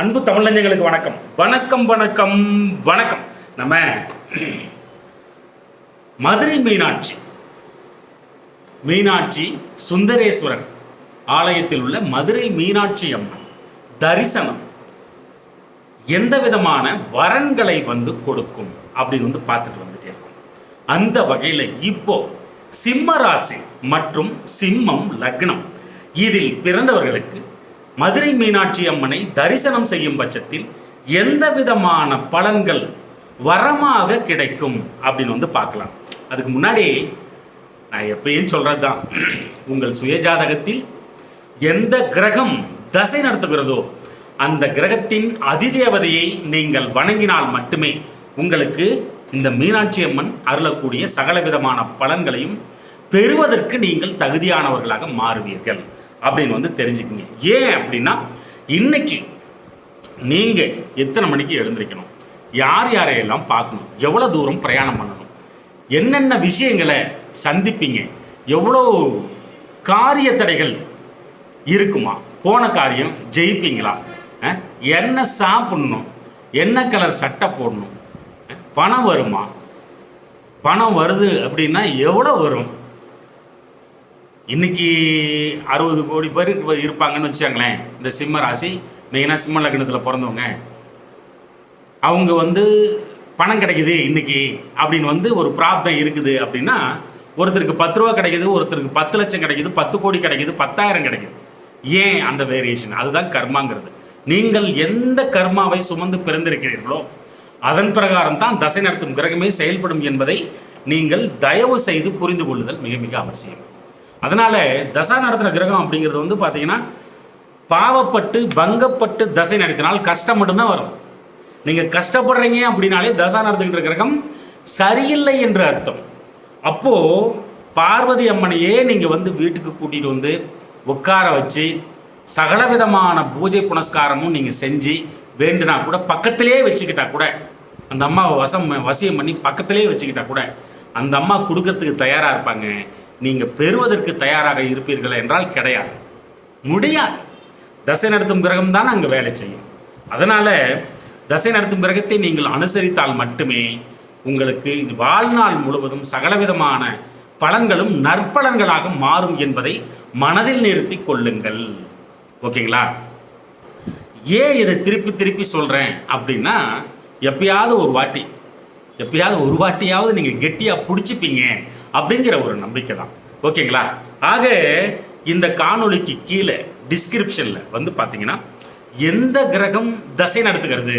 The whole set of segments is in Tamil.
அன்பு தமிழஞ்சங்களுக்கு வணக்கம். வணக்கம் வணக்கம் வணக்கம். நம்ம மதுரை மீனாட்சி மீனாட்சி சுந்தரேஸ்வரர் ஆலயத்தில் உள்ள மதுரை மீனாட்சி அம்மன் தரிசனம் எந்த விதமான வரன்களை வந்து கொடுக்கும் அப்படின்னு வந்து பார்த்துட்டு வந்துட்டே இருக்கும். அந்த வகையில் இப்போ சிம்ம ராசி மற்றும் சிம்மம் லக்னம் இதில் பிறந்தவர்களுக்கு மதுரை மீனாட்சி அம்மனை தரிசனம் செய்யும் பட்சத்தில் எந்த விதமான பலன்கள் வரமாக கிடைக்கும் அப்படின்னு வந்து பார்க்கலாம். அதுக்கு முன்னாடி நான் எப்பயும் சொல்றது தான் உங்கள் சுயஜாதகத்தில் எந்த கிரகம் தசை நடத்துகிறதோ அந்த கிரகத்தின் அதிதேவதையை நீங்கள் வணங்கினால் மட்டுமே உங்களுக்கு இந்த மீனாட்சி அம்மன் அருளக்கூடிய சகல விதமான பலன்களையும் பெறுவதற்கு நீங்கள் தகுதியானவர்களாக மாறுவீர்கள். அப்படின்னு வந்து தெரிஞ்சுக்கிங்க. ஏன் அப்படின்னா இன்னைக்கு நீங்கள் எத்தனை மணிக்கு எழுந்திருக்கணும்? யார் யாரையெல்லாம் பார்க்கணும்? எவ்வளோ தூரம் பிரயாணம் பண்ணணும்? என்னென்ன விஷயங்களை சந்திப்பீங்க? எவ்வளோ காரிய தடைகள் இருக்குமா? போன காரியம் ஜெயிப்பீங்களா? என்ன சாப்பிடணும்? என்ன கலர் சட்டை போடணும்? பணம் வருமா? பணம் வருது அப்படின்னா எவ்வளோ வரும்? இன்னைக்கு அறுபது கோடி பேர் இருப்பாங்கன்னு வச்சுக்கோங்களேன். இந்த சிம்ம ராசி மெயினாக சிம்ம லக்னத்தில் பிறந்தவங்க. அவங்க வந்து பணம் கிடைக்குது இன்னைக்கு அப்படின்னு வந்து ஒரு பிராப்தம் இருக்குது அப்படின்னா ஒருத்தருக்கு பத்து ரூபா கிடைக்குது ஒருத்தருக்கு பத்து லட்சம் கிடைக்குது பத்து கோடி கிடைக்குது பத்தாயிரம் கிடைக்குது. ஏன் அந்த வேரியேஷன் அதுதான் கர்மாங்கிறது. நீங்கள் எந்த கர்மாவை சுமந்து பிறந்திருக்கிறீர்களோ அதன் பிரகாரம் தான் தசை நடத்தும் கிரகமே செயல்படும் என்பதை நீங்கள் தயவு செய்து புரிந்து கொள்ளுதல் மிக மிக அவசியம். அதனால தசா நடத்துகிற கிரகம் அப்படிங்கிறது வந்து பார்த்தீங்கன்னா பாவப்பட்டு பங்கப்பட்டு தசை நடத்தினால் கஷ்டம் மட்டும்தான் வரும். நீங்கள் கஷ்டப்படுறீங்க அப்படின்னாலே தசா நடத்துகின்ற கிரகம் சரியில்லை என்று அர்த்தம். அப்போது பார்வதி அம்மனையே நீங்கள் வந்து வீட்டுக்கு கூட்டிகிட்டு வந்து உட்கார வச்சு சகல விதமான பூஜை புனஸ்காரமும் நீங்கள் செஞ்சு வேண்டுனா கூட பக்கத்திலே வச்சுக்கிட்டா கூட அந்த அம்மாவை வசம் வசியம் பண்ணி பக்கத்திலே வச்சுக்கிட்டா கூட அந்த அம்மா கொடுக்கறதுக்கு தயாராக இருப்பாங்க. நீங்கள் பெறுவதற்கு தயாராக இருப்பீர்கள் என்றால் கிடையாது. முடியாது. தசை நடத்தும் கிரகம் தான் அங்கே வேலை செய்யும். அதனால் தசை நடத்தும் கிரகத்தை நீங்கள் அனுசரித்தால் மட்டுமே உங்களுக்கு வாழ்நாள் முழுவதும் சகலவிதமான பலன்களும் நற்பலன்களாக மாறும் என்பதை மனதில் நிறுத்தி கொள்ளுங்கள். ஓகேங்களா? ஏன் இதை திருப்பி திருப்பி சொல்கிறேன் அப்படின்னா எப்பயாவது ஒரு வாட்டி எப்பயாவது ஒரு வாட்டியாவது நீங்கள் கெட்டியாக பிடிச்சிப்பீங்க. அப்படிங்கிற ஒரு நம்பிக்கை தான். ஓகேங்களா? ஆக இந்த காணொளிக்கு கீழே டிஸ்கிரிப்ஷனில் வந்து பார்த்தீங்கன்னா எந்த கிரகம் தசை நடத்துகிறது?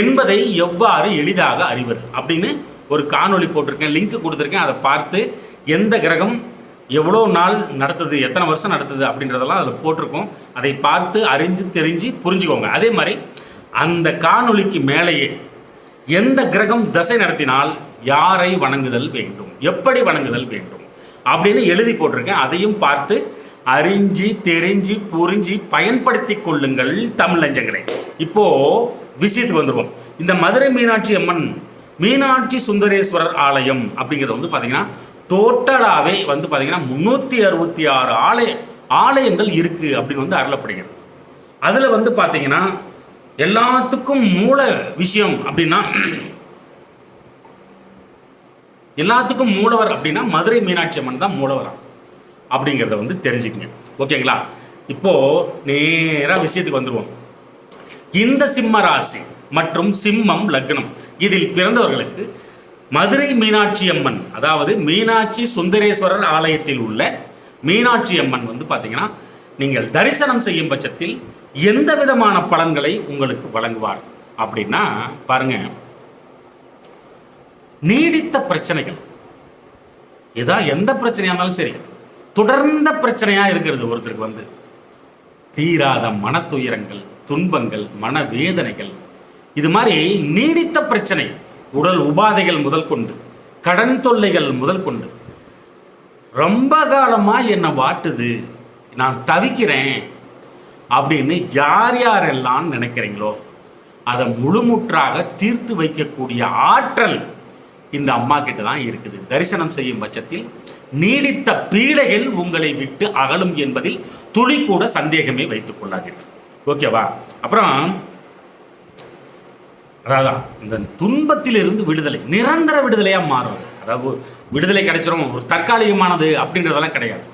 என்பதை எவ்வாறு எளிதாக அறிவது? அப்படின்னு ஒரு காணொளி போட்டிருக்கேன் லிங்க் கொடுத்துருக்கேன். அதை பார்த்து எந்த கிரகம் எவ்வளோ நாள் நடத்துது எத்தனை வருஷம் நடத்துது அப்படின்றதெல்லாம் அதில் போட்டிருக்கோம். அதை பார்த்து அறிஞ்சு தெரிஞ்சு புரிஞ்சுக்கோங்க. அதே மாதிரி அந்த காணொளிக்கு மேலேயே எந்த கிரகம் தசை நடத்தினால் யாரை வணங்குதல் வேண்டும்? எப்படி வணங்குதல் வேண்டும்? அப்படின்னு எழுதி போட்டிருக்கேன். அதையும் பார்த்து அறிஞ்சு தெரிஞ்சு புரிஞ்சு பயன்படுத்தி கொள்ளுங்கள் தமிழஞ்சங்களே இப்போ விஷயத்துக்கு வந்துடுவோம் இந்த மதுரை மீனாட்சி அம்மன் மீனாட்சி சுந்தரேஸ்வரர் ஆலயம் அப்படிங்கிறது வந்து பார்த்தீங்கன்னா டோட்டலாகவே வந்து பார்த்தீங்கன்னா முந்நூற்றி அறுபத்தி ஆறு ஆலய ஆலயங்கள் இருக்குது அப்படின்னு வந்து அருளப்படுகிறது. அதில் வந்து பார்த்தீங்கன்னா எல்லாத்துக்கும் மூல விஷயம் அப்படின்னா எல்லாத்துக்கும் மூலவர் அப்படின்னா மதுரை மீனாட்சி அம்மன் தான் மூலவரா அப்படிங்கிறத வந்து தெரிஞ்சுக்கங்க. ஓகேங்களா? இப்போ நேராக விஷயத்துக்கு வந்துடுவோம் இந்த சிம்ம ராசி மற்றும் சிம்மம் லக்னம் இதில் பிறந்தவர்களுக்கு மதுரை மீனாட்சி அம்மன் அதாவது மீனாட்சி சுந்தரேஸ்வரர் ஆலயத்தில் உள்ள மீனாட்சி அம்மன் வந்து பார்த்தீங்கன்னா நீங்கள் தரிசனம் செய்யும் பட்சத்தில் எந்த விதமான பலன்களை உங்களுக்கு வழங்குவார்? அப்படின்னா பாருங்கள் நீடித்த பிரச்சனைகள். இதான் எந்த பிரச்சனையா இருந்தாலும் சரி தொடர்ந்த பிரச்சனையா இருக்கிறது ஒருத்தருக்கு வந்து. தீராத மனத்துயரங்கள் துன்பங்கள் மனவேதனைகள். இது மாதிரி நீடித்த பிரச்சனை உடல் உபாதைகள் முதல் கொண்டு கடன் தொல்லைகள் முதல் கொண்டு. ரொம்ப காலமா என்னை வாட்டுது நான் தவிக்கிறேன் அப்படின்னு யார் யாரெல்லாம் நினைக்கிறீங்களோ அதை முழுமுற்றாக தீர்த்து வைக்கக்கூடிய ஆற்றல் இந்த அம்மா கிட்ட தான் இருக்குது. தரிசனம் செய்யும் பட்சத்தில் நீடித்த பீடைகள் உங்களை விட்டு அகலும் என்பதில் துளி கூட சந்தேகமே வைத்துக் கொள்ளாதீர்கள். ஓகேவா அப்புறம் அதாவது இந்த துன்பத்திலிருந்து விடுதலை நிரந்தர விடுதலையாக மாறும் அதாவது விடுதலை கிடைச்சிரும் ஒரு தற்காலிகமானது அப்படின்றதெல்லாம் கிடையாது.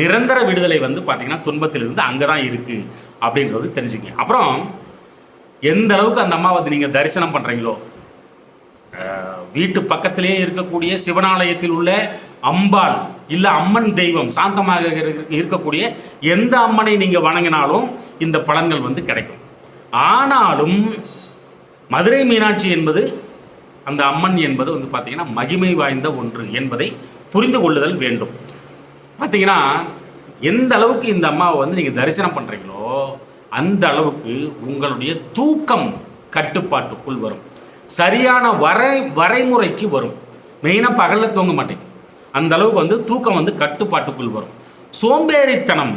நிரந்தர விடுதலை வந்து பார்த்தீங்கன்னா துன்பத்திலிருந்து அங்கே தான் இருக்குது அப்படின்றது தெரிஞ்சுக்கங்க அப்புறம் எந்த அளவுக்கு அந்த அம்மாவை நீங்கள் தரிசனம் பண்ணுறீங்களோ வீட்டு பக்கத்திலேயே இருக்கக்கூடிய சிவனாலயத்தில் உள்ள அம்பாள் இல்லை அம்மன் தெய்வம் சாந்தமாக இருக்கக்கூடிய எந்த அம்மனை நீங்கள் வணங்கினாலும் இந்த பலன்கள் வந்து கிடைக்கும். ஆனாலும் மதுரை மீனாட்சி என்பது அந்த அம்மன் என்பது வந்து பார்த்திங்கன்னா மகிமை வாய்ந்த ஒன்று என்பதை புரிந்து கொள்ளுதல் வேண்டும். பார்த்தீங்கன்னா எந்த அளவுக்கு இந்த அம்மாவை வந்து நீங்கள் தரிசனம் பண்ணுறீங்களோ அந்த அளவுக்கு உங்களுடைய தூக்கம் கட்டுப்பாட்டுக்குள் வரும். சரியான வரை வரைமுறைக்கு வரும். மெயினாக பகலில் தூங்க மாட்டேங்க அந்த அளவுக்கு வந்து தூக்கம் வந்து கட்டுப்பாட்டுக்குள் வரும். சோம்பேறித்தனம்.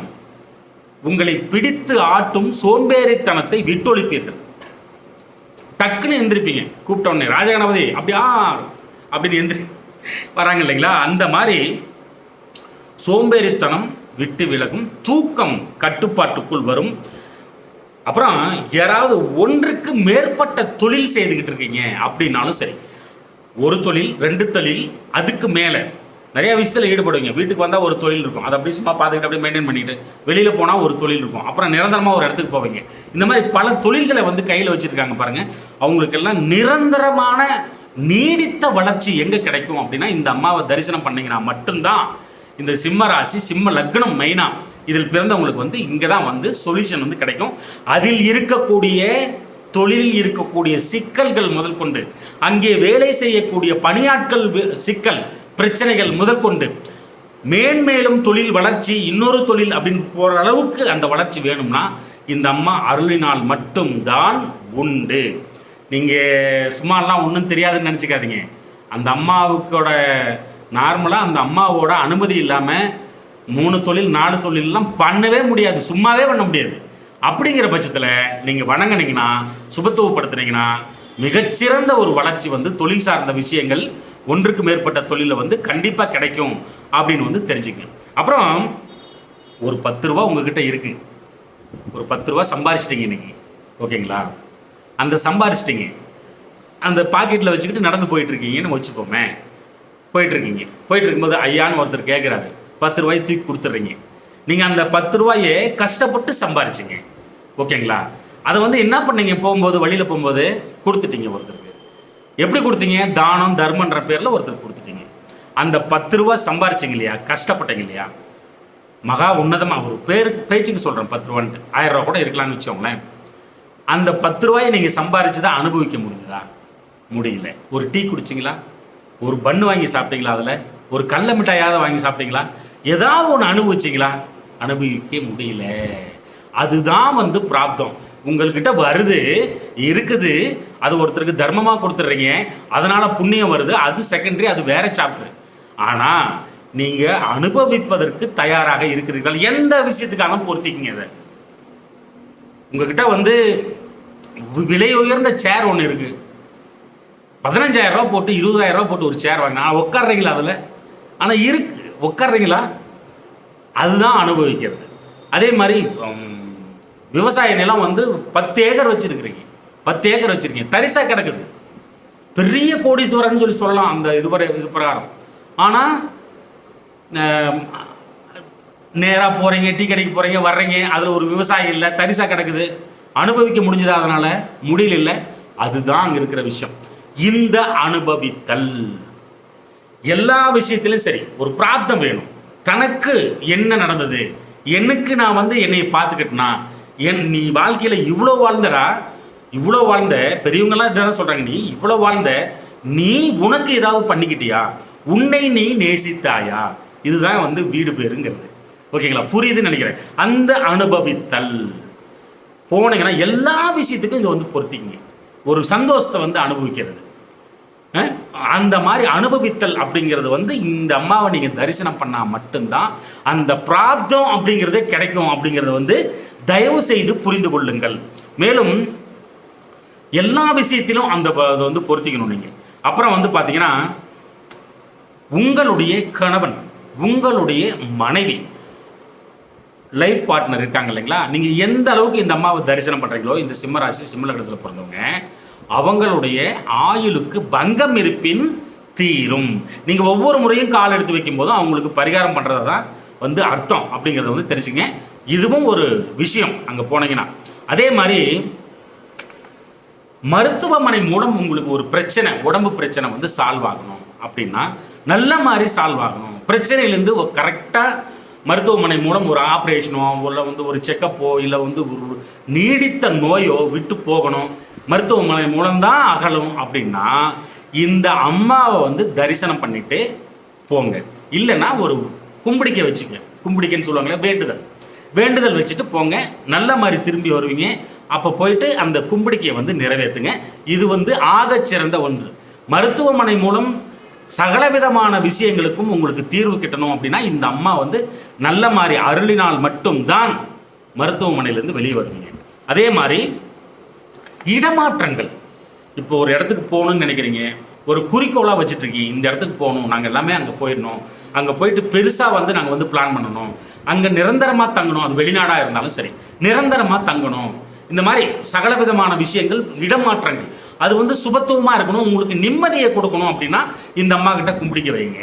உங்களை பிடித்து ஆட்டும் சோம்பேறித்தனத்தை விட்டொழிப்பீர்கள். டக்குன்னு எந்திரிப்பீங்க. கூப்பிட்ட உடனே ராஜகணபதி அப்படியா? அப்படின்னு எந்திரி வராங்க இல்லைங்களா? அந்த மாதிரி சோம்பேறித்தனம் விட்டு விலகும். தூக்கம் கட்டுப்பாட்டுக்குள் வரும். அப்புறம் யாராவது ஒன்றுக்கு மேற்பட்ட தொழில் செய்துக்கிட்டு இருக்கீங்க அப்படின்னாலும் சரி ஒரு தொழில் ரெண்டு தொழில் அதுக்கு மேலே. நிறைய விஷயத்தில் ஈடுபடுவீங்க. வீட்டுக்கு வந்தால் ஒரு தொழில் இருக்கும். அதை அப்படியே சும்மா பார்த்துக்கிட்டு அப்படியே மெயின்டைன் பண்ணிக்கிட்டு வெளியில் போனால் ஒரு தொழில் இருக்கும். அப்புறம் நிரந்தரமாக ஒரு இடத்துக்கு போவீங்க. இந்த மாதிரி பல தொழில்களை வந்து கையில் வச்சுருக்காங்க பாருங்கள் அவங்களுக்கெல்லாம் நிரந்தரமான நீடித்த வளர்ச்சி எங்கே கிடைக்கும் அப்படின்னா இந்த அம்மாவை தரிசனம் பண்ணிங்கன்னா மட்டும்தான். இந்த சிம்ம ராசி சிம்ம லக்னம் மெயினாக இதில் பிறந்தவங்களுக்கு வந்து இங்கே தான் வந்து சொல்யூஷன் வந்து கிடைக்கும். அதில் இருக்கக்கூடிய தொழிலில் இருக்கக்கூடிய சிக்கல்கள் முதல் கொண்டு அங்கே வேலை செய்யக்கூடிய பணியாட்கள் சிக்கல் பிரச்சனைகள் முதல் கொண்டு மேன்மேலும் தொழில் வளர்ச்சி இன்னொரு தொழில் அப்படின்னு போகிற அளவுக்கு அந்த வளர்ச்சி வேணும்னா இந்த அம்மா அருளினால் மட்டும்தான் உண்டு. நீங்கள் சும்மாலாம் ஒன்றும் தெரியாதுன்னு நினச்சிக்காதீங்க. அந்த அம்மாவுக்கோட நார்மலாக அந்த அம்மாவோட அனுமதி இல்லாமல் மூணு தொழில் நாலு தொழிலெலாம் பண்ணவே முடியாது. சும்மாவே பண்ண முடியாது. அப்படிங்கிற பட்சத்தில் நீங்கள் வணங்குனீங்கன்னா சுபத்துவப்படுத்துனீங்கன்னா மிகச்சிறந்த ஒரு வளர்ச்சி வந்து தொழில் சார்ந்த விஷயங்கள் ஒன்றுக்கு மேற்பட்ட தொழிலில் வந்து கண்டிப்பாக கிடைக்கும் அப்படின்னு வந்து தெரிஞ்சுங்க. அப்புறம் ஒரு பத்து ரூபா உங்ககிட்ட இருக்குது ஒரு பத்து ரூபா சம்பாரிச்சிட்டிங்க நீங்கள் ஓகேங்களா? அந்த சம்பாரிச்சிட்டிங்க. அந்த பாக்கெட்டில் வச்சுக்கிட்டு நடந்து போயிட்டுருக்கீங்கன்னு வச்சுப்போமே போயிட்டுருக்கீங்க போயிட்டு இருக்கும்போது ஐயான்னு ஒருத்தர் கேட்குறாரு பத்து ரூபாய் தூக்கி கொடுத்துட்றீங்க. நீங்கள் அந்த பத்து ரூபாயை கஷ்டப்பட்டு சம்பாரிச்சிங்க. ஓகேங்களா? அதை வந்து என்ன பண்ணீங்க? போகும்போது வழியில் போகும்போது கொடுத்துட்டீங்க ஒருத்தருக்கு. எப்படி கொடுத்தீங்க? தானம் தர்மன்ற பேரில் ஒருத்தருக்கு கொடுத்துட்டீங்க. அந்த பத்து ரூபா சம்பாரிச்சிங்க இல்லையா? கஷ்டப்பட்டீங்க இல்லையா? மகா உன்னதமாக ஒரு பேர் பேச்சுக்கு சொல்கிறேன் பத்து ரூபான்ட்டு. ஆயிரம் ரூபா கூட இருக்கலாம்னு வச்சோங்களேன் அந்த பத்து ரூபாயை நீங்கள் சம்பாரிச்சு தான் அனுபவிக்க முடியுதா முடியல. ஒரு டீ குடிச்சிங்களா? ஒரு பண்ணு வாங்கி சாப்பிட்டீங்களா அதில்? ஒரு கடல மிட்டாயாவது வாங்கி சாப்பிட்டீங்களா? ஏதாவது ஒன்று அனுபவிச்சிங்களா? அனுபவிக்க முடியல. அதுதான் வந்து பிராப்தம். உங்கள்கிட்ட வருது இருக்குது. அது ஒருத்தருக்கு தர்மமாக கொடுத்துட்றீங்க அதனால் புண்ணியம் வருது. அது செகண்டரி அது வேற சாப்டர் ஆனால் நீங்கள் அனுபவிப்பதற்கு தயாராக இருக்கிறீர்கள். எந்த விஷயத்துக்கான பொருத்திக்கிங்க அதை உங்ககிட்ட வந்து விலை உயர்ந்த சேர் ஒன்று இருக்கு. பதினஞ்சாயிரம் ரூபா போட்டு இருபதாயிரம் ரூபா போட்டு ஒரு சேர் வாங்க ஆனால் உட்காடுறீங்களா அதில்? ஆனால் இருக்கு. உட்காடுறீங்களா அதுதான் அனுபவிக்கிறது. அதே மாதிரி விவசாய நிலம் வந்து பத்து ஏக்கர் வச்சுருக்குறீங்க. பத்து ஏக்கர் வச்சுருக்கீங்க. தரிசா கிடக்குது. பெரிய கோடீஸ்வரன் சொல்லி சொல்லலாம் அந்த இது இது பிரகாரம். ஆனால் நேராக போகிறீங்க டீ கடைக்கு போகிறீங்க வர்றீங்க அதில் ஒரு விவசாயம் இல்லை தரிசா கிடக்குது. அனுபவிக்க முடிஞ்சது அதனால்? முடியல இல்லை. அதுதான் அங்கே இருக்கிற விஷயம். இந்த அனுபவித்தல். எல்லா விஷயத்திலும் சரி ஒரு பிராப்தம் வேணும். தனக்கு என்ன நடந்தது? எனக்கு நான் வந்து என்னை பார்த்துக்கிட்டேனா? என் நீ வாழ்க்கையில் இவ்வளோ வாழ்ந்தடா இவ்வளோ வாழ்ந்த பெரியவங்கெல்லாம் இதான் சொல்கிறாங்க நீ இவ்வளோ வாழ்ந்த நீ உனக்கு ஏதாவது பண்ணிக்கிட்டியா? உன்னை நீ நேசித்தாயா? இதுதான் வந்து வீடு பேருங்கிறது. ஓகேங்களா? புரியுதுன்னு நினைக்கிறேன். அந்த அனுபவித்தல். போனீங்கன்னா எல்லா விஷயத்துக்கும் இங்கே வந்து பொருத்திக்கிங்க. ஒரு சந்தோஷத்தை வந்து அனுபவிக்கிறது. அந்த மாதிரி அனுபவித்தல் அப்படிங்கிறது வந்து இந்த அம்மாவை நீங்கள் தரிசனம் பண்ணால் மட்டும்தான் அந்த பிராப்தம் அப்படிங்கிறதே கிடைக்கும் அப்படிங்கிறது வந்து தயவு செய்து புரிந்து கொள்ளுங்கள். மேலும் எல்லா விஷயத்திலும் அந்த அதை வந்து பொருத்திக்கணும் நீங்கள் அப்புறம் வந்து பார்த்தீங்கன்னா உங்களுடைய கணவன் உங்களுடைய மனைவி லைஃப் பார்ட்னர் இருக்காங்க இல்லைங்களா? நீங்கள் எந்த அளவுக்கு இந்த அம்மாவை தரிசனம் பண்ணுறீங்களோ இந்த சிம்மராசி சிம்மலகத்தில் பிறந்தவங்க அவங்களுடைய ஆயுளுக்கு பங்கம் இருப்பின் தீரும். நீங்கள் ஒவ்வொரு முறையும் கால் எடுத்து வைக்கும்போதும் அவங்களுக்கு பரிகாரம் பண்ணுறது தான் வந்து அர்த்தம் அப்படிங்கிறத வந்து தெரிஞ்சுங்க. இதுவும் ஒரு விஷயம் அங்கே போனீங்கன்னா. அதே மாதிரி மருத்துவமனை மூலம் உங்களுக்கு ஒரு பிரச்சனை உடம்பு பிரச்சனை வந்து சால்வ் ஆகணும் அப்படின்னா நல்ல மாதிரி சால்வ் ஆகணும். பிரச்சனையிலேருந்து கரெக்டாக மருத்துவமனை மூலம் ஒரு ஆப்ரேஷனோ இல்லை வந்து ஒரு செக்கப்போ இல்லை வந்து ஒரு நீடித்த நோயோ விட்டு போகணும். மருத்துவமனை மூலம்தான் அகலும் அப்படின்னா இந்த அம்மாவை வந்து தரிசனம் பண்ணிட்டு போங்க. இல்லைன்னா ஒரு கும்பிடிக்க வச்சுங்க கும்பிடிக்கன்னு சொல்லுவாங்களே வேண்டுதல். வேண்டுதல் வச்சுட்டு போங்க. நல்ல மாதிரி திரும்பி வருவீங்க. அப்போ போயிட்டு அந்த கும்பிடிக்கையை வந்து நிறைவேற்றுங்க. இது வந்து ஆகச்சிறந்த ஒன்று. மருத்துவமனை மூலம் சகலவிதமான விஷயங்களுக்கும் உங்களுக்கு தீர்வு கிட்டணும் அப்படின்னா இந்த அம்மா வந்து நல்ல மாதிரி அருளினால் மட்டும்தான் மருத்துவமனையிலேருந்து வெளியே வருவீங்க. அதே மாதிரி இடமாற்றங்கள். இப்போ ஒரு இடத்துக்கு போகணும்னு நினைக்கிறீங்க ஒரு குறிக்கோளாக வச்சுட்ருக்கீங்க இந்த இடத்துக்கு போகணும் நாங்கள் எல்லாமே அங்கே போயிடணும் அங்கே போயிட்டு பெருசாக வந்து நாங்கள் வந்து பிளான் பண்ணணும் அங்கே நிரந்தரமாக தங்கணும் அது வெளிநாடாக இருந்தாலும் சரி நிரந்தரமாக தங்கணும் இந்த மாதிரி சகல விதமான விஷயங்கள் இடமாற்றங்கள் அது வந்து சுபத்துவமாக இருக்கணும் உங்களுக்கு நிம்மதியை கொடுக்கணும் அப்படின்னா இந்த அம்மா கிட்ட கும்பிடிக்க வைங்க.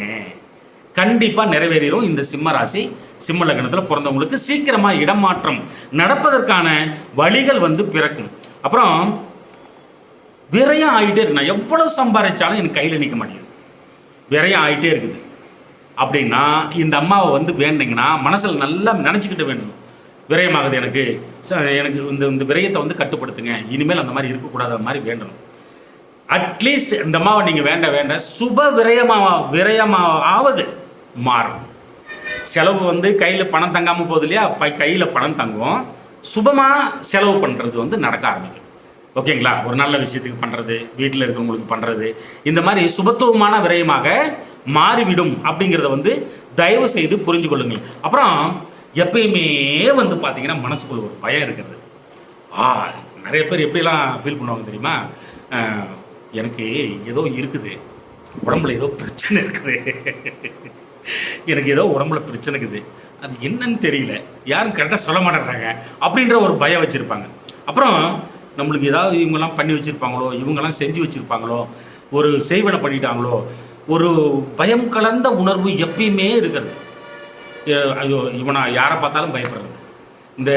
கண்டிப்பாக நிறைவேறிடும் இந்த சிம்ம ராசி சிம்ம லக்னத்தில் பிறந்தவங்களுக்கு சீக்கிரமாக இடமாற்றம் நடப்பதற்கான வழிகள் வந்து பிறக்கும். அப்புறம் விரயம் ஆகிட்டே இருக்கு. நான் எவ்வளோ சம்பாதிச்சாலும் எனக்கு கையில் நிற்க மாட்டேங்குது. விரயம் ஆகிட்டே இருக்குது. அப்படின்னா இந்த அம்மாவை வந்து வேண்டிங்கன்னா மனசில் நல்லா நினச்சிக்கிட்டு வேணும். விரயமாகுது எனக்கு. எனக்கு இந்த இந்த விரயத்தை வந்து கட்டுப்படுத்துங்க. இனிமேல் அந்த மாதிரி இருக்கக்கூடாத மாதிரி வேண்டணும். அட்லீஸ்ட் இந்த அம்மாவை நீங்கள் வேண்ட வேண்ட சுப விரயமாக விரயமாக ஆவது மாறும் செலவு வந்து கையில் பணம் தங்காமல் போகுது இல்லையா? ப கையில் பணம் தங்கும் சுபமாக செலவு பண்ணுறது வந்து நடக்க ஆரம்பிக்கும். ஓகேங்களா? ஒரு நல்ல விஷயத்துக்கு பண்ணுறது வீட்டில் இருக்கிறவங்களுக்கு பண்ணுறது இந்த மாதிரி சுபத்துவமான விரயமாக மாறிவிடும் அப்படிங்கிறத வந்து தயவு செய்து புரிஞ்சு கொள்ளுங்கள். அப்புறம் எப்பயுமே வந்து பார்த்தீங்கன்னா மனசுக்குள்ள ஒரு பயம் இருக்கிறது. ஆ நிறைய பேர் எப்படிலாம் ஃபீல் பண்ணுவாங்க தெரியுமா? எனக்கு ஏதோ இருக்குது. உடம்புல ஏதோ பிரச்சனை இருக்குது. எனக்கு ஏதோ உடம்புல பிரச்சனை இருக்குது. அது என்னன்னு தெரியல. யாரும் கரெக்டாக சொல்ல மாட்டேங்கிறாங்க அப்படின்ற ஒரு பயம் வச்சுருப்பாங்க. அப்புறம் நம்மளுக்கு ஏதாவது இவங்கெல்லாம் பண்ணி வச்சுருப்பாங்களோ இவங்கெல்லாம் செஞ்சு வச்சுருப்பாங்களோ ஒரு செய்வனை பண்ணிட்டாங்களோ ஒரு பயம் கலந்த உணர்வு எப்பயுமே இருக்கிறது. ஐயோ இவனா யாரை பார்த்தாலும் பயப்படுறது. இந்த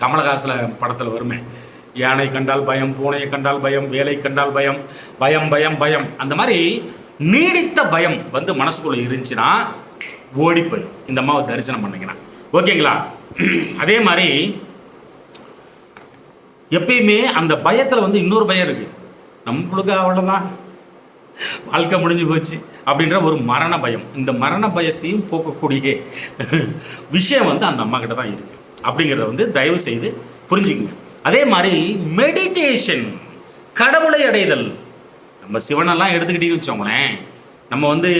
கமலஹாசன படத்தில் வருமே. யானை கண்டால் பயம் பூனையை கண்டால் பயம் வேலை கண்டால் பயம் பயம் பயம் பயம். அந்த மாதிரி நீடித்த பயம் வந்து மனசுக்குள்ளே இருந்துச்சுன்னா ஓடி போய் இந்த அம்மாவை தரிசனம் பண்ணீங்கன்னா ஓகேங்களா? அதே மாதிரி எப்பயுமே அந்த பயத்தில் வந்து இன்னொரு பயம் இருக்குது நம்மளுக்கு அவ்வளோதான் வாழ்க்கை முடிஞ்சு போச்சு அப்படின்ற ஒரு மரண பயம். இந்த மரண பயத்தையும் போக்கக்கூடிய விஷயம் வந்து அந்த அம்மா கிட்ட தான் இருக்கு. அப்படிங்கிறத வந்து தயவு செய்து புரிஞ்சுக்குங்க. அதே மாதிரி மெடிடேஷன் கடவுளை அடைதல். நம்ம சிவனெல்லாம் எடுத்துக்கிட்டீங்கன்னு வச்சோங்களேன் நம்ம வந்து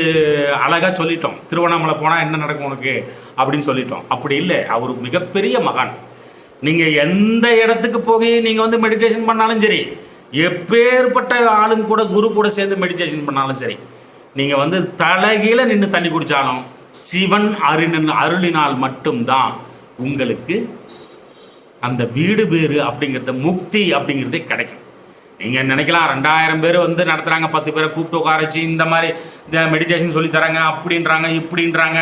அழகாக சொல்லிட்டோம் திருவண்ணாமலை போனால் என்ன நடக்கும் உனக்கு? அப்படின்னு சொல்லிட்டோம். அப்படி இல்லை. அவர் மிகப்பெரிய மகான். நீங்கள் எந்த இடத்துக்கு போய் நீங்கள் வந்து மெடிடேஷன் பண்ணாலும் சரி எப்பேற்பட்ட ஆளுங்க கூட குரு கூட சேர்ந்து மெடிடேஷன் பண்ணாலும் சரி நீங்கள் வந்து தலைகீழ நின்று தண்ணி குடித்தாலும் சிவன் அருளின் அருளினால் மட்டும்தான் உங்களுக்கு அந்த வீடு பேறு அப்படிங்கிறது முக்தி அப்படிங்கிறதே கிடைக்கும். நீங்கள் நினைக்கலாம் ரெண்டாயிரம் பேர் வந்து நடத்துகிறாங்க பத்து பேரை கூப்பிட்டு உட்கார வச்சு இந்த மாதிரி இந்த மெடிடேஷன் சொல்லி தராங்க அப்படின்றாங்க இப்படின்றாங்க.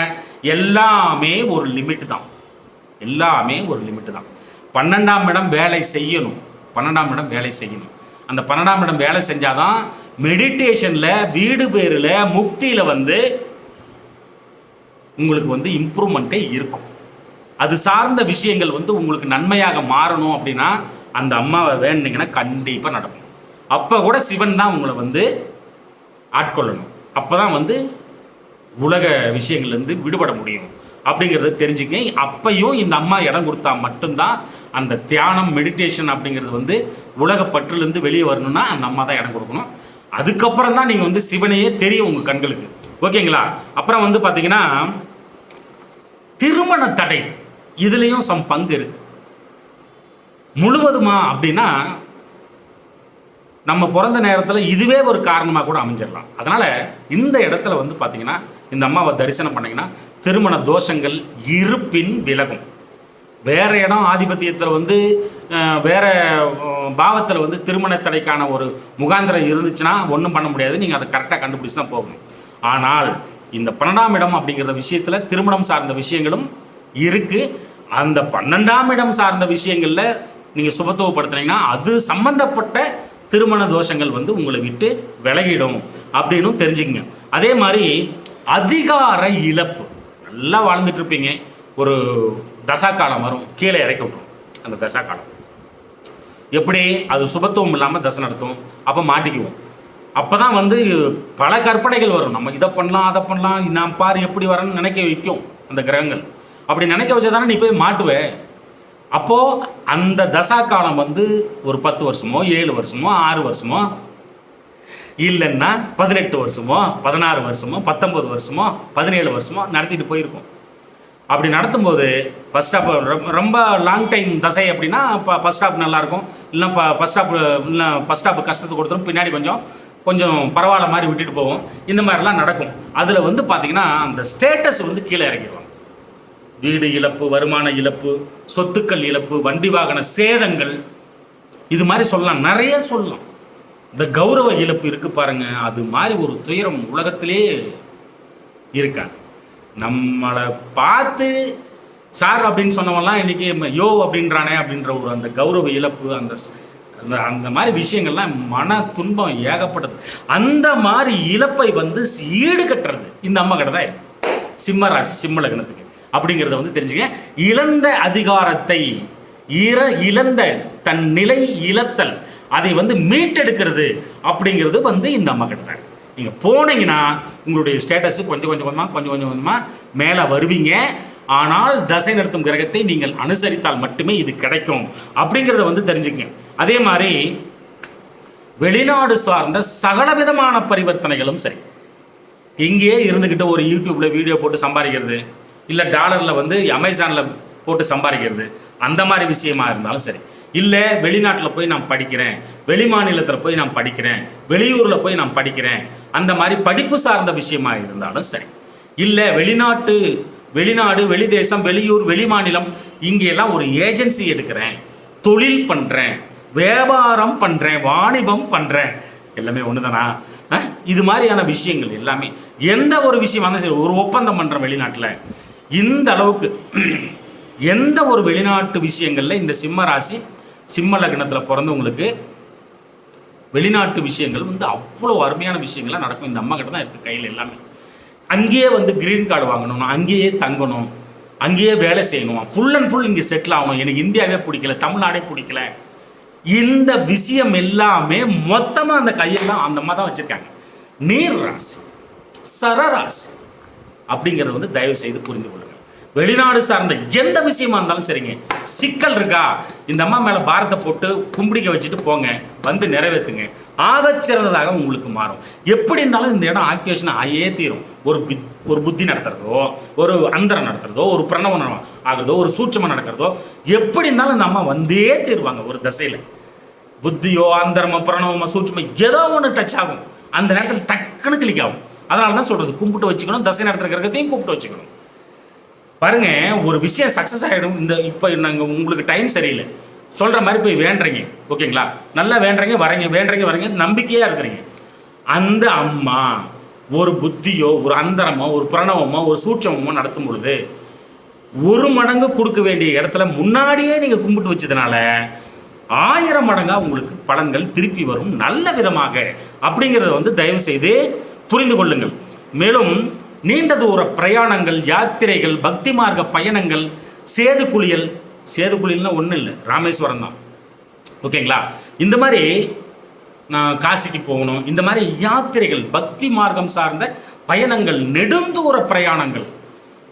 எல்லாமே ஒரு லிமிட் தான். எல்லாமே ஒரு லிமிட் தான். பன்னெண்டாம் இடம் வேலை செய்யணும். பன்னெண்டாம் இடம் வேலை செய்யணும். அந்த பன்னெண்டாம் இடம் வேலை செஞ்சாதான் மெடிடேஷனில் வீடு பேரில் முக்தியில் வந்து உங்களுக்கு வந்து இம்ப்ரூவ்மெண்ட்டே இருக்கும். அது சார்ந்த விஷயங்கள் வந்து உங்களுக்கு நன்மையாக மாறணும் அப்படின்னா அந்த அம்மாவை வேணுனீங்கன்னா கண்டிப்பாக நடக்கும் அப்போ கூட சிவன் தான் உங்களை வந்து ஆட்கொள்ளணும். அப்போ தான் வந்து உலக விஷயங்கள்லேருந்து விடுபட முடியும். அப்படிங்கிறத தெரிஞ்சுக்கங்க. அப்பையும் இந்த அம்மா இடம் கொடுத்தா மட்டும்தான் அந்த தியானம் மெடிடேஷன் அப்படிங்கிறது வந்து உலக பற்றுலேருந்து வெளியே வரணும்னா அந்த அம்மா தான் இடம் கொடுக்கணும். அதுக்கப்புறம் தான் நீங்கள் வந்து சிவனையே தெரியும் உங்கள் கண்களுக்கு. ஓகேங்களா? அப்புறம் வந்து பார்த்தீங்கன்னா திருமண தடை. இதுலேயும் சம் பங்கு இருக்கு. முழுவதுமா அப்படின்னா நம்ம பிறந்த நேரத்தில் இதுவே ஒரு காரணமாக கூட அமைஞ்சிடலாம். அதனால் இந்த இடத்துல வந்து பார்த்தீங்கன்னா இந்த அம்மாவை தரிசனம் பண்ணீங்கன்னா திருமண தோஷங்கள் இருப்பின் விலகும். வேறு இடம் ஆதிபத்தியத்தில் வந்து வேறு வேற பாவத்தில் வந்து திருமண தடைக்கான ஒரு முகாந்திரம் இருந்துச்சுன்னா ஒன்றும் பண்ண முடியாது. நீங்கள் அதை கரெக்டாக கண்டுபிடிச்சி தான் போகணும். ஆனால் இந்த பன்னெண்டாம் இடம் அப்படிங்கிற விஷயத்தில் திருமணம் சார்ந்த விஷயங்களும் இருக்குது அந்த பன்னெண்டாம் இடம் சார்ந்த விஷயங்களில் நீங்கள் சுபத்துவப்படுத்துனீங்கன்னா அது சம்பந்தப்பட்ட திருமண தோஷங்கள் வந்து உங்களை விட்டு விலகிடும் அப்படின்னு தெரிஞ்சுக்கங்க. அதே மாதிரி அதிகார இழப்பு. நல்லா வாழ்ந்துட்டு இருப்பீங்க. ஒரு தசா காலம் வரும். கீழே இறக்கி விட்டுரும். அந்த தசா காலம் எப்படி? அது சுபத்துவம் இல்லாமல் தசை நடத்தும். அப்போ மாட்டிக்குவோம். அப்போ தான் வந்து பல கற்பனைகள் வரும். நம்ம இதை பண்ணலாம் அதை பண்ணலாம். நான் பாரு எப்படி வரேன்னு நினைக்க வைக்கும் அந்த கிரகங்கள். அப்படி நினைக்க வச்சா தானே நீ போய் மாட்டுவேன் அப்போது அந்த தசா காலம் வந்து ஒரு பத்து வருஷமோ ஏழு வருஷமோ ஆறு வருஷமோ இல்லைன்னா பதினெட்டு வருஷமோ பதினாறு வருஷமோ பத்தொம்பது வருஷமோ பதினேழு வருஷமோ நடத்திட்டு போயிருக்கோம். அப்படி நடத்தும்போது ஃபஸ்ட் ஸ்டாப் ரொம்ப லாங் டைம் தசை அப்படின்னா இப்போ ஃபஸ்ட் ஸ்டாப் நல்லாயிருக்கும். இல்லை ஃபஸ்ட் ஸ்டாப் இல்லை ஃபஸ்ட் ஸ்டாப் கஷ்டத்தை கொடுத்துரும். பின்னாடி கொஞ்சம் கொஞ்சம் பரவாயில்ல மாதிரி விட்டுட்டு போவோம். இந்த மாதிரிலாம் நடக்கும். அதில் வந்து பார்த்திங்கன்னா அந்த ஸ்டேட்டஸ் வந்து கீழே இறங்கிடும் வீடு இழப்பு வருமான இழப்பு சொத்துக்கள் இழப்பு வண்டி வாகன சேதங்கள் இது மாதிரி சொல்லலாம். நிறைய சொல்லலாம். இந்த கௌரவ இழப்பு இருக்கு பாருங்க. அது மாதிரி ஒரு துயரம் உலகத்திலே இருக்காங்க நம்மளை பார்த்து சார் அப்படின்னு சொன்னவெல்லாம் இன்னைக்கு யோ அப்படின்றானே அப்படின்ற ஒரு அந்த கௌரவ இழப்பு அந்த அந்த அந்த மாதிரி விஷயங்கள்லாம் மன துன்பம் ஏகப்பட்டது. அந்த மாதிரி இழப்பை வந்து ஈடு கட்டுறது இந்த அம்மா கிட்ட தான் இருக்கு. சிம்ம ராசி சிம்ம லக்னத்துக்கு. அப்படிங்கிறத வந்து தெரிஞ்சுங்க. இழந்த அதிகாரத்தை இற இழந்த தன் நிலை இழத்தல் அதை வந்து மீட்டெடுக்கிறது அப்படிங்கிறது வந்து இந்த அம்மா கிட்ட தான் நீங்கள் போனீங்கன்னா உங்களுடைய ஸ்டேட்டஸ் கொஞ்சம் கொஞ்சம் கொஞ்சமாக கொஞ்சம் கொஞ்சம் கொஞ்சமாக மேலே வருவீங்க. ஆனால் தசை நடத்தும் கிரகத்தை நீங்கள் அனுசரித்தால் மட்டுமே இது கிடைக்கும் அப்படிங்கிறத வந்து தெரிஞ்சுக்கங்க. அதே மாதிரி வெளிநாடு சார்ந்த சகலவிதமான பரிவர்த்தனைகளும் சரி. இங்கேயே இருந்துக்கிட்டு ஒரு யூடியூப்பில் வீடியோ போட்டு சம்பாதிக்கிறது இல்லை டாலரில் வந்து அமேசானில் போட்டு சம்பாதிக்கிறது. அந்த மாதிரி விஷயமா இருந்தாலும் சரி. இல்லை வெளிநாட்டில் போய் நான் படிக்கிறேன். வெளி மாநிலத்தில் போய் நான் படிக்கிறேன். வெளியூரில் போய் நான் படிக்கிறேன். அந்த மாதிரி படிப்பு சார்ந்த விஷயமா இருந்தாலும் சரி. இல்லை வெளிநாட்டு வெளிநாடு வெளிதேசம் வெளியூர் வெளி மாநிலம் இங்கெல்லாம் ஒரு ஏஜென்சி எடுக்கிறேன். தொழில் பண்ணுறேன் வியாபாரம் பண்ணுறேன் வாணிபம் பண்ணுறேன் எல்லாமே ஒன்று தானா இது மாதிரியான விஷயங்கள் எல்லாமே. எந்த ஒரு விஷயம் இருந்தாலும் சரி. ஒரு ஒப்பந்தம் பண்ணுறேன் வெளிநாட்டில். இந்த அளவுக்கு எந்த ஒரு வெளிநாட்டு விஷயங்களில் இந்த சிம்ம ராசி சிம்ம லக்னத்தில் பிறந்தவங்களுக்கு வெளிநாட்டு விஷயங்கள் வந்து அவ்வளோ அருமையான விஷயங்கள்லாம் நடக்கும். இந்த அம்மா கிட்ட தான் இருக்குது கையில் எல்லாமே. அங்கேயே வந்து கிரீன் கார்டு வாங்கணும் அங்கேயே தங்கணும் அங்கேயே வேலை செய்யணும். ஃபுல் அண்ட் ஃபுல் இங்கே செட்டில் ஆகணும். எனக்கு இந்தியாவே பிடிக்கல தமிழ்நாடே பிடிக்கல. இந்த விஷயம் எல்லாமே மொத்தமாக அந்த கையெல்லாம் அந்த மாதிரி தான் வச்சுருக்காங்க. நீர் ராசி சரராசி அப்படிங்கிறத வந்து தயவு செய்து புரிந்து கொள்ளுங்கள் வெளிநாடு சார்ந்த எந்த விஷயமா இருந்தாலும் சரிங்க. சிக்கல் இருக்கா? இந்த அம்மா மேலே பாரத்தை போட்டு கும்பிடிக்க வச்சுட்டு போங்க. வந்து நிறைவேற்றுங்க ஆகச்சிறந்ததாக உங்களுக்கு மாறும். எப்படி இருந்தாலும் இந்த இடம் ஆக்கியேஷன் ஆகியே தீரும். ஒரு பித் ஒரு புத்தி நடத்துறதோ ஒரு அந்தரம் நடத்துறதோ ஒரு பிரணவம் ஆகுறதோ ஒரு சூட்சமாக நடக்கிறதோ எப்படி இருந்தாலும் இந்த அம்மா வந்தே தீருவாங்க ஒரு தசையில். புத்தியோ அந்தரமோ பிரணவமோ சூட்சமோ ஏதோ ஒன்று டச் ஆகும். அந்த நேரத்தில் டக்குன்னு கிளிக் ஆகும். அதனால தான் சொல்கிறது கும்பிட்டு வச்சுக்கணும் தசை நடத்துகிற கிரகத்தையும் கூப்பிட்டு வச்சுக்கணும். பாருங்க ஒரு விஷயம் சக்ஸஸ் ஆகிடும் இந்த இப்போ நாங்கள் உங்களுக்கு டைம் சரியில்லை. சொல்கிற மாதிரி போய் வேண்டுறீங்க. ஓகேங்களா? நல்லா வேண்டுறீங்க வரீங்க வேண்டுறீங்க வரீங்க நம்பிக்கையாக இருக்கிறீங்க. அந்த அம்மா ஒரு புத்தியோ ஒரு அந்தரமோ ஒரு பிரணவமோ ஒரு சூட்சமோ நடத்தும் பொழுது ஒரு மடங்கு கொடுக்க வேண்டிய இடத்துல முன்னாடியே நீங்கள் கும்பிட்டு வச்சதுனால ஆயிரம் மடங்காக உங்களுக்கு பலன்கள் திருப்பி வரும். நல்ல விதமாக. அப்படிங்கிறத வந்து தயவு செய்து புரிந்து கொள்ளுங்கள். மேலும் நீண்ட தூர பிரயாணங்கள் யாத்திரைகள் பக்தி மார்க்க பயணங்கள் சேது குளியல் சேது குளியல்னா ஒன்றும் இல்லை ராமேஸ்வரம் தான். ஓகேங்களா? இந்த மாதிரி நான் காசிக்கு போகணும். இந்த மாதிரி யாத்திரைகள் பக்தி மார்க்கம் சார்ந்த பயணங்கள் நெடுந்தூர பிரயாணங்கள்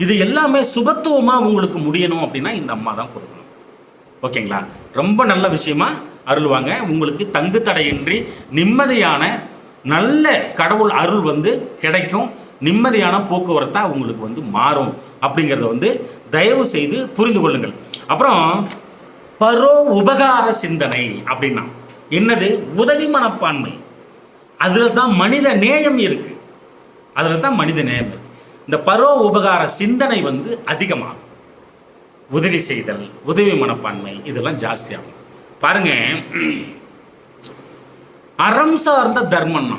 இது எல்லாமே சுபத்துவமாக உங்களுக்கு முடியணும் அப்படின்னா இந்த அம்மா தான் கொடுக்கணும். ஓகேங்களா? ரொம்ப நல்ல விஷயமா அருள்வாங்க. உங்களுக்கு தங்கு தடையின்றி நிம்மதியான நல்ல கடவுள் அருள் வந்து கிடைக்கும். நிம்மதியான போக்குவரத்தாக உங்களுக்கு வந்து மாறும். அப்படிங்கிறத வந்து தயவு செய்து புரிந்து கொள்ளுங்கள். அப்புறம் பரோ உபகார சிந்தனை அப்படின்னா என்னது? உதவி மனப்பான்மை. அதில் தான் மனித நேயம் இருக்கு. அதில் தான் மனித நேயம் இருக்கு. இந்த பரோ உபகார சிந்தனை வந்து அதிகமாகும். உதவி செய்தல் உதவி மனப்பான்மை இதெல்லாம் ஜாஸ்தியாகும். பாருங்கள் அறம் சார்ந்த தர்மம்னா.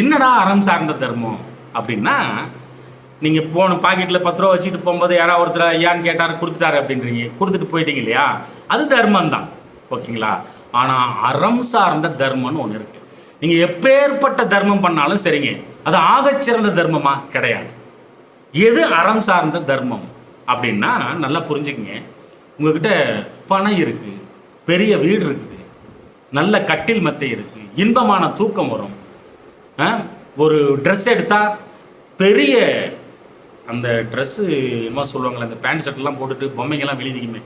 என்னடா அறம் சார்ந்த தர்மம்? அப்படின்னா நீங்கள் போன பாக்கெட்டில் பத்து ரூபா வச்சுட்டு போகும்போது யாராவது ஒருத்தர் ஐயான்னு கேட்டார் கொடுத்துட்டாரு அப்படின்றீங்க. கொடுத்துட்டு போயிட்டீங்க இல்லையா? அது தர்மம் தான் ஓகேங்களா? ஆனால் அறம் சார்ந்த தர்மம்னு ஒன்று இருக்குது நீங்கள் எப்பேற்பட்ட தர்மம் பண்ணாலும் சரிங்க. அது ஆகச்சிறந்த தர்மமா? கிடையாது. எது அறம் சார்ந்த தர்மம்? அப்படின்னா நல்லா புரிஞ்சுக்கங்க. உங்ககிட்ட பணம் இருக்குது பெரிய வீடு இருக்குது. நல்ல கட்டில் மெத்தை இருக்குது இன்பமான தூக்கம் வரும். ஆ? ஒரு ட்ரெஸ் எடுத்தால் பெரிய அந்த ட்ரெஸ்ஸு என்ன சொல்லுவாங்களே அந்த பேண்ட் ஷர்ட்லாம் போட்டுட்டு பொம்மைங்கெல்லாம் வெளியிக்குமே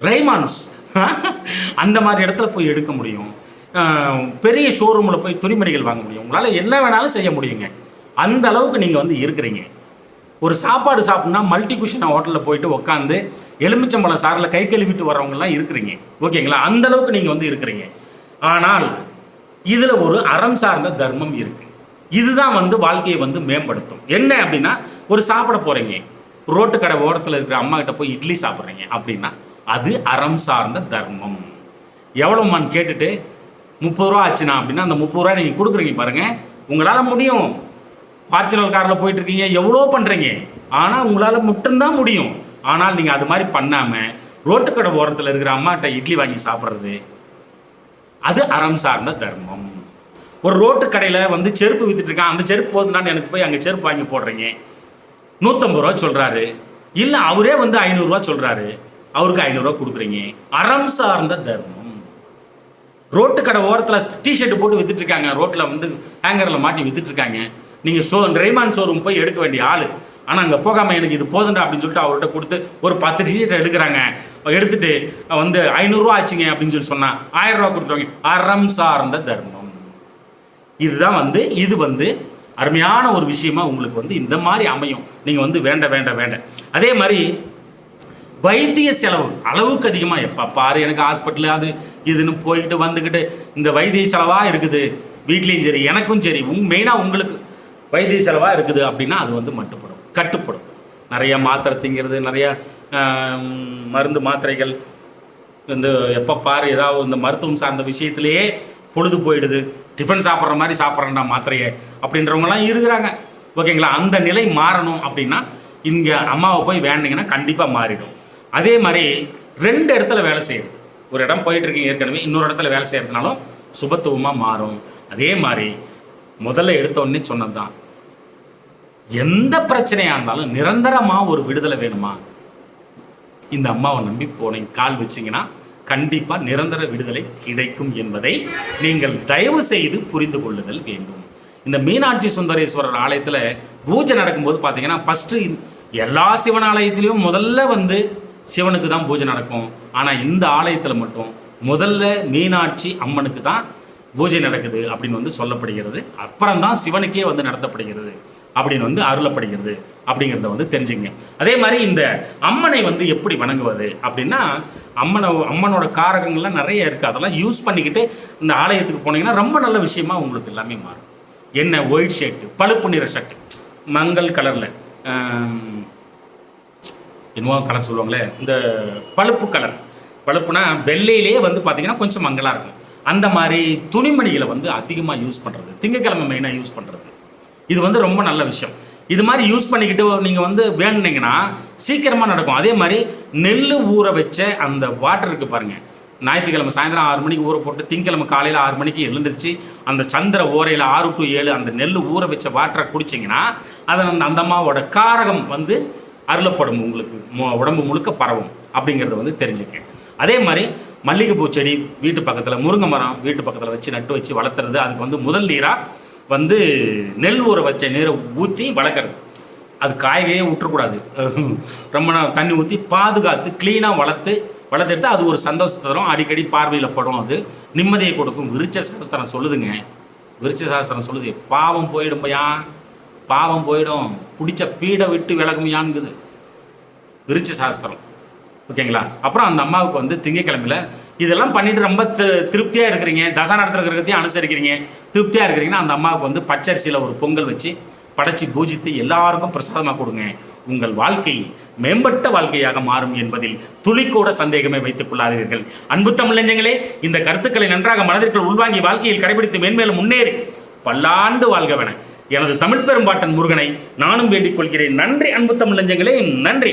ரைமான்ஸ் அந்த மாதிரி இடத்துல போய் எடுக்க முடியும். பெரிய ஷோரூமில் போய் துணிமணிகள் வாங்க முடியும். உங்களால் என்ன வேணாலும் செய்ய முடியுங்க. அந்த அளவுக்கு நீங்கள் வந்து இருக்கிறீங்க. ஒரு சாப்பாடு சாப்பிட்னா மல்டி குஷன் ஹோட்டலில் போயிட்டு உட்காந்து எலுமிச்சம்பழம் சாரில் கை கழுவிட்டு வரவங்கலாம் இருக்கிறீங்க. ஓகேங்களா? அந்த அளவுக்கு நீங்கள் வந்து இருக்கிறீங்க. ஆனால் இதில் ஒரு அறம் சார்ந்த தர்மம் இருக்கு. இதுதான் வந்து வாழ்க்கையை வந்து மேம்படுத்தும். என்ன அப்படின்னா ஒரு சாப்பிட போகிறீங்க ரோட்டு கடை ஓரத்தில் இருக்கிற அம்மா கிட்ட போய் இட்லி சாப்பிட்றீங்க அப்படின்னா அது அறம் சார்ந்த தர்மம். எவ்வளோமான்னு கேட்டுட்டு முப்பது ரூபா ஆச்சுண்ணா அப்படின்னா அந்த முப்பது ரூபா நீங்கள் கொடுக்குறீங்க பாருங்கள் உங்களால் முடியும். ஃபார்ச்சுனர் காரில் போயிட்டுருக்கீங்க எவ்வளோ பண்ணுறீங்க ஆனால் உங்களால் மட்டும்தான் முடியும். ஆனால் நீங்கள் அது மாதிரி பண்ணாமல் ரோட்டுக்கடை ஓரத்தில் இருக்கிற அம்மாட்ட இட்லி வாங்கி சாப்பிட்றது அது அறம் சார்ந்த தர்மம். ஒரு ரோட்டு கடையில் வந்து செருப்பு வித்துட்டு அந்த செருப்பு போதுனான்னு எனக்கு போய் அங்கே செருப்பு வாங்கி போடுறீங்க. நூற்றம்பது ரூபா சொல்கிறாரு இல்லை அவரே வந்து ஐநூறுரூவா சொல்கிறாரு அவருக்கு ஐநூறுரூவா கொடுக்குறீங்க. அறம் சார்ந்த தர்மம். ரோட்டு கடை ஓரத்தில் டிஷர்ட் போட்டு வித்துட்டு இருக்காங்க. ரோட்டில் வந்து ஹேங்கரில் மாட்டி வித்துட்டு இருக்காங்க. நீங்கள் ஷோ ரெய்மான் ஷோரூம் போய் எடுக்க வேண்டிய ஆள். ஆனால் அங்கே போகாமல் எனக்கு இது போதுண்டா அப்படின்னு சொல்லிட்டு அவர்கிட்ட கொடுத்து ஒரு பத்து டிஷர்ட் எடுக்கிறாங்க. எடுத்துட்டு வந்து ஐநூறுரூவா ஆச்சுங்க அப்படின்னு சொல்லி சொன்னால் ஆயிரம் ரூபா கொடுத்துருவாங்க. அறம் சார்ந்த தர்மம். இதுதான் வந்து இது வந்து அருமையான ஒரு விஷயமா உங்களுக்கு வந்து இந்த மாதிரி அமையும். நீங்கள் வந்து வேண்ட வேண்ட வேண்ட. அதே மாதிரி வைத்திய செலவு அளவுக்கு அதிகமாக எப்போ பாரு எனக்கு ஹாஸ்பிட்டல் அது இதுன்னு போய்கிட்டு வந்துக்கிட்டு இந்த வைத்திய செலவாக இருக்குது. வீட்லேயும் சரி எனக்கும் சரி உங் மெயினாக உங்களுக்கு வைத்திய செலவாக இருக்குது அப்படின்னா அது வந்து மட்டுப்படும் கட்டுப்படும். நிறைய மாத்திரை திங்கிறது நிறைய மருந்து மாத்திரைகள் இந்த எப்போ பாரு ஏதாவது இந்த மருத்துவம் சார்ந்த விஷயத்திலேயே பொழுது போயிடுது. டிஃபன் சாப்பிட்ற மாதிரி சாப்பிட்றேன்டா மாத்திரையை அப்படின்றவங்கலாம் இருக்கிறாங்க. ஓகேங்களா? அந்த நிலை மாறணும் அப்படின்னா இங்கே அம்மாவை போய் வேண்டிங்கன்னா கண்டிப்பாக மாறிடும். அதே மாதிரி ரெண்டு இடத்துல வேலை செய்யுது ஒரு இடம் போயிட்டுருக்கீங்க ஏற்கனவே இன்னொரு இடத்துல வேலை செய்கிறதுனாலும் சுபத்துவமாக மாறும். அதே மாதிரி முதல்ல எடுத்தோடனே சொன்னது தான் எந்த பிரச்சனையாக இருந்தாலும் நிரந்தரமாக ஒரு விடுதலை வேணுமா? இந்த அம்மாவை நம்பி போனீங்க கால் வச்சிங்கன்னா கண்டிப்பாக நிரந்தர விடுதலை கிடைக்கும் என்பதை நீங்கள் தயவு செய்து புரிந்து கொள்ளுதல் வேண்டும். இந்த மீனாட்சி சுந்தரேஸ்வரர் ஆலயத்தில் பூஜை நடக்கும்போது பார்த்தீங்கன்னா ஃபஸ்ட்டு எல்லா சிவன் ஆலயத்திலையும் முதல்ல வந்து சிவனுக்கு தான் பூஜை நடக்கும். ஆனால் இந்த ஆலயத்தில் மட்டும் முதல்ல மீனாட்சி அம்மனுக்கு தான் பூஜை நடக்குது அப்படின்னு வந்து சொல்லப்படுகிறது. அப்புறம் தான் சிவனுக்கே வந்து நடத்தப்படுகிறது. அப்படின்னு வந்து அருளப்படுகிறது அப்படிங்கிறத வந்து தெரிஞ்சுங்க. அதே மாதிரி இந்த அம்மனை வந்து எப்படி வணங்குவது அப்படின்னா அம்மனை அம்மனோட காரகங்கள்லாம் நிறைய இருக்குது அதெல்லாம் யூஸ் பண்ணிக்கிட்டு இந்த ஆலயத்துக்கு போனீங்கன்னா ரொம்ப நல்ல விஷயமா உங்களுக்கு எல்லாமே மாறும். என்ன ஒயிட் ஷர்ட்டு பழுப்பு நிற ஷர்ட்டு மங்கள் கலரில் என்னமோ கலர் சொல்லுவாங்களே இந்த பழுப்பு கலர் பழுப்புனா வெள்ளையிலே வந்து பார்த்தீங்கன்னா கொஞ்சம் மங்கலாக இருக்கும். அந்த மாதிரி துணிமணிகளை வந்து அதிகமாக யூஸ் பண்ணுறது திங்கக்கிழமை மெயினாக யூஸ் பண்ணுறது இது வந்து ரொம்ப நல்ல விஷயம். இது மாதிரி யூஸ் பண்ணிக்கிட்டு நீங்கள் வந்து வேணுனீங்கன்னா சீக்கிரமாக நடக்கும். அதே மாதிரி நெல் ஊற வச்ச அந்த வாட்டர் இருக்குது பாருங்கள் ஞாயிற்றுக்கிழமை சாயந்தரம் ஆறு மணிக்கு ஊற போட்டு திங்கக்கிழமை காலையில் ஆறு மணிக்கு எழுந்திரிச்சு அந்த சந்திர ஓரையில் ஆறு டு ஏழு அந்த நெல் ஊற வச்ச வாட்டரை குடிச்சிங்கன்னா அதை அந்த அந்த அம்மாவோட காரகம் வந்து அருளப்படும். உங்களுக்கு உடம்பு முழுக்க பரவும் அப்படிங்கிறத வந்து தெரிஞ்சுக்க. அதே மாதிரி மல்லிகைப்பூ செடி வீட்டு பக்கத்தில் முருங்கை மரம் வீட்டு பக்கத்தில் வச்சு நட்டு வச்சு வளர்த்துறது அதுக்கு வந்து முதல் நீராக வந்து நெல் ஊற வச்ச நீரை ஊற்றி வளர்க்குறது. அது காயவே விட்டுறக்கூடாது ரொம்ப நாள் தண்ணி ஊற்றி பாதுகாத்து க்ளீனாக வளர்த்து வளர்த்தெடுத்து அது ஒரு சந்தோஷத்தை தரும் அடிக்கடி பார்வையில் படும் அது. நிம்மதியை கொடுக்கும். விருட்ச சாஸ்திரம் சொல்லுதுங்க. விருட்ச சாஸ்திரம் சொல்லுது பாவம் போயிடும் பையா பாவம் போயிடும். பிடிச்ச பீடை விட்டு விலகுமையான்ங்குது விருட்ச சாஸ்திரம் ஓகேங்களா? அப்புறம் அந்த அம்மாவுக்கு வந்து திங்கக்கிழமையில் இதெல்லாம் பண்ணிட்டு ரொம்ப திருப்தியாக இருக்கிறீங்க. தசா நடத்துறதையும் அனுசரிக்கிறீங்க. திருப்தியாக இருக்கிறீங்கன்னா அந்த அம்மாவுக்கு வந்து பச்சரிசியில் ஒரு பொங்கல் வச்சு படைச்சி பூஜித்து எல்லாருக்கும் பிரசாதமாக கொடுங்க. உங்கள் வாழ்க்கை மேம்பட்ட வாழ்க்கையாக மாறும் என்பதில் துளிக்கூட சந்தேகமே வைத்துக் கொள்ளாதீர்கள். அன்பு தமிழஞ்சங்களே இந்த கருத்துக்களை நன்றாக மனதிற்குள் உள்வாங்கி வாழ்க்கையில் கடைபிடித்து மேன்மேலும் முன்னேறி பல்லாண்டு வாழ்கவன எனது தமிழ் பெரும்பாட்டன் முருகனை நானும் வேண்டிக் கொள்கிறேன். நன்றி அன்பு தமிழஞ்சங்களே நன்றி.